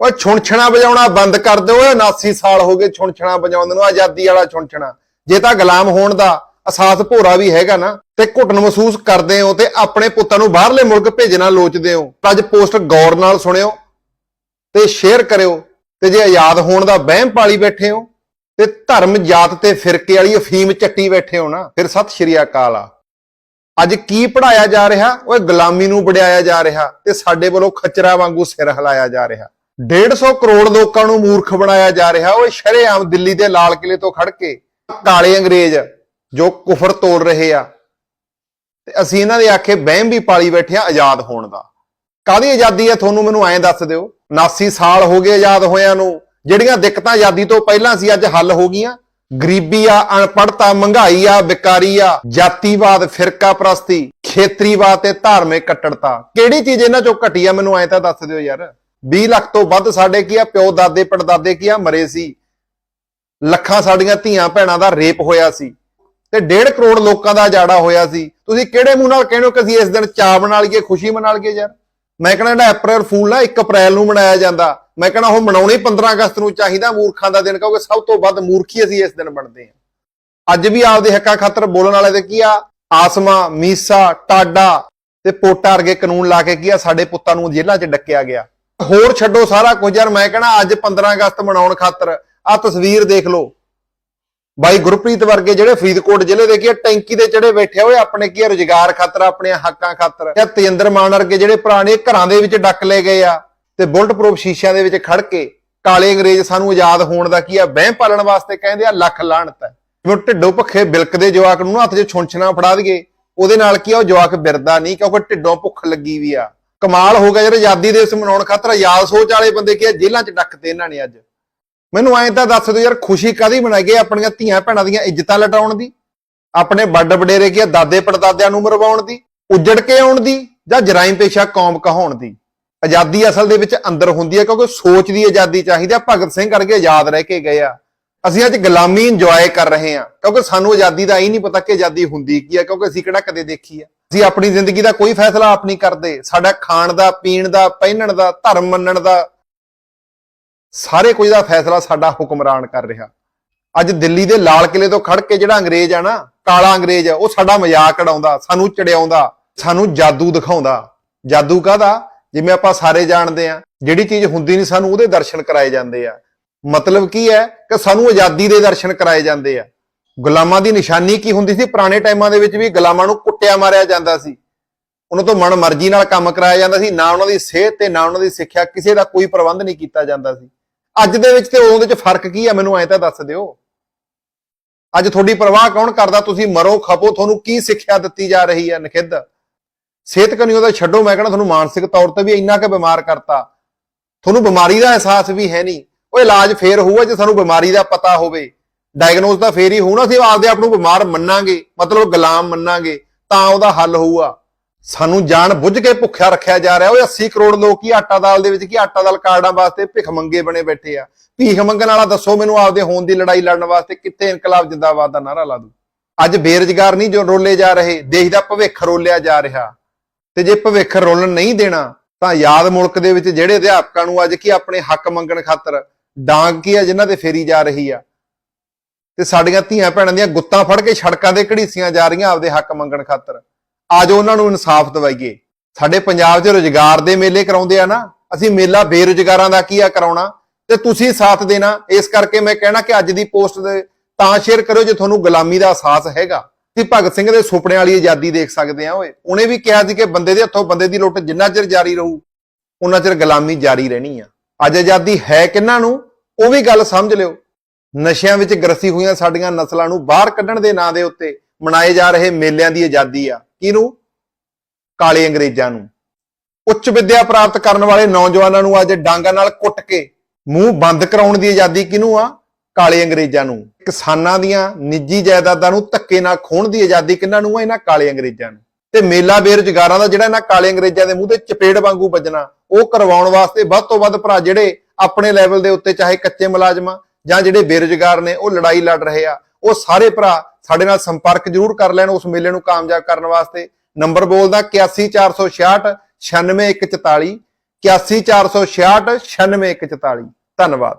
ਓਏ ਛੁਣਛਣਾ ਵਜਾਉਣਾ ਬੰਦ ਕਰ ਦਿਓ, ਓਏ 79 ਸਾਲ ਹੋ ਗਏ ਛੁਣਛਣਾ ਵਜਾਉਂਦੇ ਨੂੰ, ਆਜ਼ਾਦੀ ਵਾਲਾ ਛੁਣਛਣਾ। ਜੇ ਤਾਂ ਗੁਲਾਮ ਹੋਣ ਦਾ ਅਸਾਸ ਭੋਰਾ ਵੀ ਹੈਗਾ ਨਾ, ਤੇ ਘੁੱਟਣ ਮਹਿਸੂਸ ਕਰਦੇ ਹੋ ਤੇ ਆਪਣੇ ਪੁੱਤਾਂ ਨੂੰ ਬਾਹਰਲੇ ਮੁਲਕ ਭੇਜਣਾ ਲੋਚਦੇ ਹੋ। ਤਾਂ ਅੱਜ ਪੋਸਟ ਗੌਰ ਨਾਲ ਸੁਣਿਓ ਤੇ ਸ਼ੇਅਰ ਕਰਿਓ ਤੇ ਜੇ ਆਜ਼ਾਦ ਹੋਣ ਦਾ ਵਹਿਮ ਪਾਲੀ ਬੈਠੇ ਹੋ ਤੇ ਧਰਮ ਜਾਤ ਤੇ ਫਿਰਕੇ ਵਾਲੀ ਅਫੀਮ ਚੱਟੀ ਬੈਠੇ ਹੋ ਨਾ, ਫਿਰ ਸਤਿ ਸ਼੍ਰੀ ਅਕਾਲ ਆ। ਅੱਜ ਕੀ ਪੜਾਇਆ ਜਾ ਰਿਹਾ? ਓਏ ਗੁਲਾਮੀ ਨੂੰ ਵਡਿਆਇਆ ਜਾ ਰਿਹਾ ਤੇ ਸਾਡੇ ਵੱਲੋਂ ਖਚਰਾ ਵਾਂਗੂ ਸਿਰ ਹਿਲਾਇਆ ਜਾ ਰਿਹਾ। 150 ਕਰੋੜ ਲੋਕਾਂ ਨੂੰ ਮੂਰਖ ਬਣਾਇਆ ਜਾ ਰਿਹਾ। ਓਏ ਸ਼ਰੇਆਮ ਦਿੱਲੀ ਦੇ ਲਾਲ ਕਿਲੇ ਤੋਂ ਖੜ ਕੇ ਕਾਲੇ ਅੰਗਰੇਜ਼ ਜੋ ਕੁਫਰ ਤੋੜ ਰਹੇ ਆ, ਤੇ ਅਸੀਂ ਇਹਨਾਂ ਦੇ ਆਖੇ ਵਹਿਮ ਵੀ ਪਾਲੀ ਬੈਠੇ ਆ ਆਜ਼ਾਦ ਹੋਣ ਦਾ। ਕਾਦੀ ਆਜ਼ਾਦੀ ਆ ਤੁਹਾਨੂੰ ਮੈਨੂੰ ਐਂ ਦੱਸ ਦਿਓ? 79 ਸਾਲ ਹੋ ਗਏ ਆਜ਼ਾਦ ਹੋਇਆਂ ਨੂੰ, ਜਿਹੜੀਆਂ ਦਿੱਕਤਾਂ ਆਜ਼ਾਦੀ ਤੋਂ ਪਹਿਲਾਂ ਸੀ ਅੱਜ ਹੱਲ ਹੋ ਗਈਆਂ। ਗਰੀਬੀ ਆ ਅਨਪੜਤਾ ਮਹਿੰਗਾਈ ਆ ਵਿਕਾਰੀ ਆ, ਜਾਤੀਵਾਦ, ਫਿਰਕਾ ਪ੍ਰਸਤੀ, ਖੇਤਰੀਵਾਦ ਤੇ ਧਾਰਮਿਕ ਕੱਟੜਤਾ। ਕਿਹੜੀ ਚੀਜ਼ ਇਹਨਾਂ ਚੋਂ ਘਟੀ ਆ ਮੈਨੂੰ ਐਂ ਤਾਂ ਦੱਸ ਦਿਓ ਯਾਰ। 20 ਲੱਖ ਤੋਂ ਵੱਧ ਸਾਡੇ ਕੀ ਆ? ਪਿਓ ਦਾਦੇ, ਪੜਦਾਦੇ ਕੀ ਆ? ਮਰੇ ਸੀ। ਲੱਖਾਂ ਸਾਡੀਆਂ ਧੀਆਂ ਭੈਣਾਂ ਦਾ ਰੇਪ ਹੋਇਆ ਸੀ ਤੇ 1.5 ਕਰੋੜ ਲੋਕਾਂ ਦਾ ਜਾੜਾ ਹੋਇਆ ਸੀ। ਤੁਸੀਂ ਕਿਹੜੇ ਮੂੰਹ ਨਾਲ ਕਹਿੰਦੇ ਹੋ ਕਿ ਅਸੀਂ ਇਸ ਦਿਨ ਚਾਅ ਮਨਾ ਲਈਏ ਖੁਸ਼ੀ ਮਨਾ ਲਈਏ ਯਾਰ? ਮੈਂ ਕਹਿੰਦਾ ਜਿਹੜਾ ਅਪ੍ਰੈਲ ਫੂਲ ਨਾ 1 ਅਪ੍ਰੈਲ ਨੂੰ ਮਨਾਇਆ ਜਾਂਦਾ। ਮੈਂ ਕਹਿੰਦਾ ਉਹ ਮਨਾਉਣੇ 15 ਅਗਸਤ ਨੂੰ ਚਾਹੀਦਾ ਮੂਰਖਾਂ ਦਾ ਦਿਨ, ਕਿਉਂਕਿ ਸਭ ਤੋਂ ਵੱਧ ਮੂਰਖੀ ਅਸੀਂ ਇਸ ਦਿਨ ਬਣਦੇ ਹਾਂ। ਅੱਜ ਵੀ ਆਪਦੇ ਹੱਕਾਂ ਖਾਤਰ ਬੋਲਣ ਵਾਲੇ ਤੇ ਕੀ ਆ? ਆਸਮਾ, ਮੀਸਾ, ਟਾਡਾ ਤੇ ਪੋਟਾ ਵਰਗੇ ਕਾਨੂੰਨ ਲਾ ਕੇ ਕੀ ਆ? ਸਾਡੇ ਪੁੱਤਾਂ ਨੂੰ ਜੇਲ੍ਹਾਂ 'ਚ ਡੱਕਿਆ ਗਿਆ। ਹੋਰ ਛੱਡੋ ਸਾਰਾ ਕੁਝ ਯਾਰ ਮੈਂ ਕਹਿੰਦਾ ਅੱਜ 15 ਅਗਸਤ ਮਨਾਉਣ ਖਾਤਰ ਆ ਤਸਵੀਰ ਦੇਖ ਲਓ। ਬਾਈ ਗੁਰਪ੍ਰੀਤ ਵਰਗੇ ਜਿਹੜੇ ਫਰੀਦਕੋਟ ਜ਼ਿਲ੍ਹੇ ਦੇ ਕੀ ਆ, ਟੈਂਕੀ ਦੇ ਚੜੇ ਬੈਠੇ ਹੋਏ ਆਪਣੇ ਕੀ ਆ, ਰੁਜ਼ਗਾਰ ਖਾਤਰ ਆਪਣੇ ਹੱਕਾਂ ਖਾਤਰ। ਜਾਂ ਤੇਜਿੰਦਰ ਮਾਨ ਵਰਗੇ ਜਿਹੜੇ ਪੁਰਾਣੇ ਘਰਾਂ ਦੇ ਵਿੱਚ ਡੱਕ ਲਏ ਗਏ ਆ ਤੇ ਬੁਲਟ ਪ੍ਰੂਫ ਸ਼ੀਸ਼ਿਆਂ ਦੇ ਵਿੱਚ ਖੜ ਕੇ ਕਾਲੇ ਅੰਗਰੇਜ਼ ਸਾਨੂੰ ਆਜ਼ਾਦ ਹੋਣ ਦਾ ਕੀ ਆ ਵਹਿਮ ਪਾਲਣ ਵਾਸਤੇ ਕਹਿੰਦੇ ਆ ਲੱਖ ਲਾਹਣਤ ਹੈ। ਜਿਵੇਂ ਢਿੱਡੋਂ ਭੁੱਖੇ ਬਿਲਕਦੇ ਜਵਾਕ ਨੂੰ ਨਾ ਹੱਥ 'ਚ ਛੁੰਛਣਾ ਫੜਾ ਦਈਏ ਉਹਦੇ ਨਾਲ ਕੀ ਆ ਉਹ ਜਵਾਕ ਬਿਰਦਾ ਨਹੀਂ ਕਿਉਂਕਿ ਢਿੱਡੋਂ ਭੁੱਖ ਲੱਗੀ ਵੀ ਆ। ਕਮਾਲ ਹੋ ਗਿਆ ਯਾਰ ਆਜ਼ਾਦੀ ਦਿਵਸ ਮਨਾਉਣ ਖਾਤਰ ਆਜ਼ਾਦ ਸੋਚ ਵਾਲੇ ਬੰਦੇ ਕੀ ਆ? ਜੇਲ੍ਹਾਂ 'ਚ ਡੱਕਦੇ ਇਹਨਾਂ ਨੇ ਅੱਜ। ਮੈਨੂੰ ਐਂ ਤਾਂ ਦੱਸ ਦਿਓ ਯਾਰ ਖੁਸ਼ੀ ਕਾਦੀ ਮਨਾਈਏ ਆਪਣੀਆਂ ਧੀਆਂ ਭੈਣਾਂ ਦੀਆਂ ਇੱਜ਼ਤਾਂ ਲਟਾਉਣ ਦੀ? ਆਪਣੇ ਵੱਡ ਵਡੇਰੇ ਕੀ ਆ, ਦਾਦੇ ਪੜਦਾਦਿਆਂ ਨੂੰ ਮਰਵਾਉਣ ਦੀ? ਉੱਜੜ ਕੇ ਆਉਣ ਦੀ ਜਾਂ ਜਰਾਇਮ ਪੇਸ਼ਾ ਕੌਮ ਕਹਾਉਣ ਦੀ? ਆਜ਼ਾਦੀ ਅਸਲ ਦੇ ਵਿੱਚ ਅੰਦਰ ਹੁੰਦੀ ਹੈ ਕਿਉਂਕਿ ਸੋਚ ਦੀ ਆਜ਼ਾਦੀ ਚਾਹੀਦੀ ਆ ਭਗਤ ਸਿੰਘ ਕਰਕੇ ਆਜ਼ਾਦ ਰਹਿ ਕੇ ਗਏ ਆ। ਅਸੀਂ ਅੱਜ ਗੁਲਾਮੀ ਇੰਜੋਏ ਕਰ ਰਹੇ ਹਾਂ ਕਿਉਂਕਿ ਸਾਨੂੰ ਆਜ਼ਾਦੀ ਦਾ ਇਹ ਨਹੀਂ ਪਤਾ ਕਿ ਆਜ਼ਾਦੀ ਹੁੰਦੀ ਕੀ ਆ ਕਿਉਂਕਿ ਅਸੀਂ ਕਿਹੜਾ ਕਦੇ ਦੇਖੀ ਆ। ਅਸੀਂ ਆਪਣੀ ਜ਼ਿੰਦਗੀ ਦਾ ਕੋਈ ਫੈਸਲਾ ਆਪ ਨਹੀਂ ਕਰਦੇ। ਸਾਡਾ ਖਾਣ ਦਾ ਪੀਣ ਦਾ ਪਹਿਨਣ ਦਾ ਧਰਮ ਮੰਨਣ ਦਾ ਸਾਰੇ ਕੁਝ ਦਾ ਫੈਸਲਾ ਸਾਡਾ ਹੁਕਮਰਾਨ ਕਰ ਰਿਹਾ। ਅੱਜ ਦਿੱਲੀ ਦੇ ਲਾਲ ਕਿਲੇ ਤੋਂ ਖੜ ਕੇ ਜਿਹੜਾ ਅੰਗਰੇਜ਼ ਆ ਨਾ ਕਾਲਾ ਅੰਗਰੇਜ਼ ਆ, ਉਹ ਸਾਡਾ ਮਜ਼ਾਕ ਉਡਾਉਂਦਾ ਸਾਨੂੰ ਚੜਿਆਉਂਦਾ ਸਾਨੂੰ ਜਾਦੂ ਦਿਖਾਉਂਦਾ। ਜਾਦੂ ਕਾਹਦਾ? ਜਿਵੇਂ ਆਪਾਂ ਸਾਰੇ ਜਾਣਦੇ ਆ ਜਿਹੜੀ ਚੀਜ਼ ਹੁੰਦੀ ਨਹੀਂ ਸਾਨੂੰ ਉਹਦੇ ਦਰਸ਼ਨ ਕਰਾਏ ਜਾਂਦੇ ਆ। ਮਤਲਬ ਕੀ ਹੈ? ਕਿ ਸਾਨੂੰ ਆਜ਼ਾਦੀ ਦੇ ਦਰਸ਼ਨ ਕਰਾਏ ਜਾਂਦੇ ਆ। ਗੁਲਾਮਾਂ ਦੀ ਨਿਸ਼ਾਨੀ ਕੀ ਹੁੰਦੀ ਸੀ? ਪੁਰਾਣੇ ਟਾਈਮਾਂ ਦੇ ਵਿੱਚ ਵੀ ਗੁਲਾਮਾਂ ਨੂੰ ਕੁੱਟਿਆ ਮਾਰਿਆ ਜਾਂਦਾ ਸੀ। ਉਹਨਾਂ ਤੋਂ ਮਨ ਮਰਜ਼ੀ ਨਾਲ ਕੰਮ ਕਰਾਇਆ ਜਾਂਦਾ ਸੀ। ਨਾ ਉਹਨਾਂ ਦੀ ਸਿਹਤ ਤੇ ਨਾ ਉਹਨਾਂ ਦੀ ਸਿੱਖਿਆ, ਕਿਸੇ ਦਾ ਕੋਈ ਪ੍ਰਬੰਧ ਨਹੀਂ ਕੀਤਾ ਜਾਂਦਾ ਸੀ। ਅੱਜ ਦੇ ਵਿੱਚ ਤੇ ਉਦੋਂ ਵਿੱਚ ਫ਼ਰਕ ਕੀ ਆ? ਮੈਨੂੰ ਐਂ ਤਾਂ ਦੱਸ ਦਿਓ। ਅੱਜ ਤੁਹਾਡੀ ਪਰਵਾਹ ਕੌਣ ਕਰਦਾ? ਤੁਸੀਂ ਮਰੋ, ਖਪੋ, ਤੁਹਾਨੂੰ ਕੀ ਸਿੱਖਿਆ ਦਿੱਤੀ ਜਾ ਰਹੀ ਹੈ ਨਖਿੱਧ? ਸਿਹਤ ਕਨੀਓ ਦਾ ਛੱਡੋ, ਮੈਂ ਕਹਿੰਦਾ ਤੁਹਾਨੂੰ ਮਾਨਸਿਕ ਤੌਰ ਤੇ ਵੀ ਇੰਨਾ ਕੁ ਬਿਮਾਰ ਕਰਤਾ। ਤੁਹਾਨੂੰ ਬਿਮਾਰੀ ਦਾ ਅਹਿਸਾਸ ਵੀ ਹੈ ਨਹੀਂ। ਉਹ ਇਲਾਜ ਫੇਰ ਹੋਊਗਾ ਜੇ ਸਾਨੂੰ ਬਿਮਾਰੀ ਦਾ ਪਤਾ ਹੋਵੇ। ਡਾਇਗਨੋਸ ਦਾ ਫੇਰ ਹੀ ਹੋਣਾ ਸੀ ਆਪਦੇ ਆਪ ਨੂੰ ਬਿਮਾਰ ਮੰਨਾਂਗੇ, ਮਤਲਬ ਗੁਲਾਮ ਮੰਨਾਂਗੇ, ਤਾਂ ਉਹਦਾ ਹੱਲ ਹੋਊਗਾ। ਸਾਨੂੰ ਜਾਣ ਬੁੱਝ ਕੇ ਭੁੱਖਿਆ ਰੱਖਿਆ ਜਾ ਰਿਹਾ, ਉਹ 80 ਕਰੋੜ ਲੋਕ ਹੀ ਆਟਾ ਦਾਲ ਦੇ ਵਿੱਚ ਕੀ ਆਟਾ ਦਾਲ ਕਾਰਡਾਂ ਵਾਸਤੇ ਭਿਖ ਮੰਗੇ ਬਣੇ ਬੈਠੇ ਆ। ਭੀਖ ਮੰਗਣ ਵਾਲਾ ਦੱਸੋ ਮੈਨੂੰ ਆਪਦੇ ਹੋਣ ਦੀ ਲੜਾਈ ਲੜਨ ਵਾਸਤੇ ਕਿੱਥੇ ਇਨਕਲਾਬ ਜਿੰਦਾਬਾਦ ਦਾ ਨਾਰਾ ਲਾ ਦੂ ਅੱਜ ਬੇਰੁਜ਼ਗਾਰ ਨਹੀਂ ਜੋ ਰੋਲੇ ਜਾ ਰਹੇ, ਦੇਸ਼ ਦਾ ਭਵਿੱਖ ਰੋਲਿਆ ਜਾ ਰਿਹਾ। ਤੇ ਜੇ ਭਵਿੱਖ ਰੋਲਣ ਨਹੀਂ ਦੇਣਾ, ਤਾਂ ਯਾਦ ਮੁਲਕ ਦੇ ਵਿੱਚ ਜਿਹੜੇ ਅਧਿਆਪਕਾਂ ਨੂੰ ਅੱਜ ਕੀ ਆਪਣੇ ਹੱਕ ਮੰਗਣ ਖਾਤਰ ਡਾਂਗ ਕੀ ਆ, ਜਿਨ੍ਹਾਂ ਤੇ ਫੇਰੀ ਜਾ ਰਹੀ ਆ? ਤੇ ਸਾਡੀਆਂ ਧੀਆਂ ਭੈਣਾਂ ਦੀਆਂ ਗੁੱਤਾਂ ਫੜ ਕੇ ਸੜਕਾਂ ਤੇ ਘੜੀਸੀਆਂ ਜਾ ਰਹੀਆਂ ਆਪਦੇ ਹੱਕ ਮੰਗਣ ਖਾਤਰ। ਆਜੋ ਉਹਨਾਂ ਨੂੰ ਇਨਸਾਫ ਦਿਵਾਈਏ। ਸਾਡੇ ਪੰਜਾਬ 'ਚ ਰੁਜ਼ਗਾਰ ਦੇ ਮੇਲੇ ਕਰਾਉਂਦੇ ਆ ਨਾ, ਅਸੀਂ ਮੇਲਾ ਬੇਰੁਜ਼ਗਾਰਾਂ ਦਾ ਕੀ ਆ ਕਰਾਉਣਾ? ਤੇ ਤੁਸੀਂ ਸਾਥ ਦੇਣਾ। ਇਸ ਕਰਕੇ ਮੈਂ ਕਹਿਣਾ ਕਿ ਅੱਜ ਦੀ ਪੋਸਟ ਦੇ ਤਾਂ ਸ਼ੇਅਰ ਕਰਿਓ ਜੇ ਤੁਹਾਨੂੰ ਗੁਲਾਮੀ ਦਾ ਅਹਿਸਾਸ ਹੈਗਾ। ਤੁਸੀਂ ਭਗਤ ਸਿੰਘ ਦੇ ਸੁਪਨੇ ਵਾਲੀ ਆਜ਼ਾਦੀ ਦੇਖ ਸਕਦੇ ਆ ਓਏ। ਉਹਨੇ ਵੀ ਕਿਹਾ ਸੀ ਕਿ ਬੰਦੇ ਦੇ ਹੱਥੋਂ ਬੰਦੇ ਦੀ ਲੁੱਟ ਜਿੰਨਾ ਚਿਰ ਜਾਰੀ ਰਹੂ ਉਹਨਾਂ ਚਿਰ ਗੁਲਾਮੀ ਜਾਰੀ ਰਹਿਣੀ ਆ। ਅੱਜ ਆਜ਼ਾਦੀ ਹੈ ਕਿੰਨਾਂ ਨੂੰ, ਉਹ ਵੀ ਗੱਲ ਸਮਝ ਲਿਓ। ਨਸ਼ਿਆਂ ਵਿੱਚ ਗਰਸੀ ਹੋਈਆਂ ਸਾਡੀਆਂ ਨਸਲਾਂ ਨੂੰ ਬਾਹਰ ਕੱਢਣ ਦੇ ਨਾਂ ਦੇ ਉੱਤੇ ਮਨਾਏ ਜਾ ਰਹੇ ਮੇਲਿਆਂ ਦੀ ਆਜ਼ਾਦੀ ਆ। ਕਿਹਨੂੰ? ਕਾਲੇ ਅੰਗਰੇਜ਼ਾਂ ਨੂੰ। ਉੱਚ ਵਿੱਦਿਆ ਪ੍ਰਾਪਤ ਕਰਨ ਵਾਲੇ ਨੌਜਵਾਨਾਂ ਨੂੰ ਅੱਜ ਡਾਂਗਾਂ ਨਾਲ ਕੁੱਟ ਕੇ ਮੂੰਹ ਬੰਦ ਕਰਾਉਣ ਦੀ ਆਜ਼ਾਦੀ ਕਿਹਨੂੰ ਆ? ਕਾਲੇ ਅੰਗਰੇਜ਼ਾਂ ਨੂੰ। ਕਿਸਾਨਾਂ ਦੀਆਂ ਨਿੱਜੀ ਜਾਇਦਾਦਾਂ ਨੂੰ ਧੱਕੇ ਨਾਲ ਖੋਹਣ ਦੀ ਆਜ਼ਾਦੀ ਕਿਹਨਾਂ ਨੂੰ ਆ? ਇਹਨਾਂ ਕਾਲੇ ਅੰਗਰੇਜ਼ਾਂ ਨੂੰ। ਤੇ ਮੇਲਾ ਬੇਰੁਜ਼ਗਾਰਾਂ ਦਾ ਜਿਹੜਾ ਇਹਨਾਂ ਕਾਲੇ ਅੰਗਰੇਜ਼ਾਂ ਦੇ ਮੂੰਹ ਤੇ ਚਪੇੜ ਵਾਂਗੂ ਵੱਜਣਾ, ਉਹ ਕਰਵਾਉਣ ਵਾਸਤੇ ਵੱਧ ਤੋਂ ਵੱਧ ਭਰਾ ਜਿਹੜੇ ਆਪਣੇ ਲੈਵਲ ਦੇ ਉੱਤੇ, ਚਾਹੇ ਕੱਚੇ ਮੁਲਾਜ਼ਮਾਂ ਜਾਂ ਜਿਹੜੇ ਬੇਰੁਜ਼ਗਾਰ ਨੇ, ਉਹ ਲੜਾਈ ਲੜ ਰਹੇ ਆ। ਉਹ ਸਾਰੇ ਭਰਾ ਸਾਡੇ ਨਾਲ ਸੰਪਰਕ ਜ਼ਰੂਰ ਕਰ ਲੈਣ ਉਸ ਮੇਲੇ ਨੂੰ ਕਾਮਯਾਬ ਕਰਨ ਵਾਸਤੇ। ਨੰਬਰ ਬੋਲਦਾ 81466 96144 81466 96144 ਧੰਨਵਾਦ।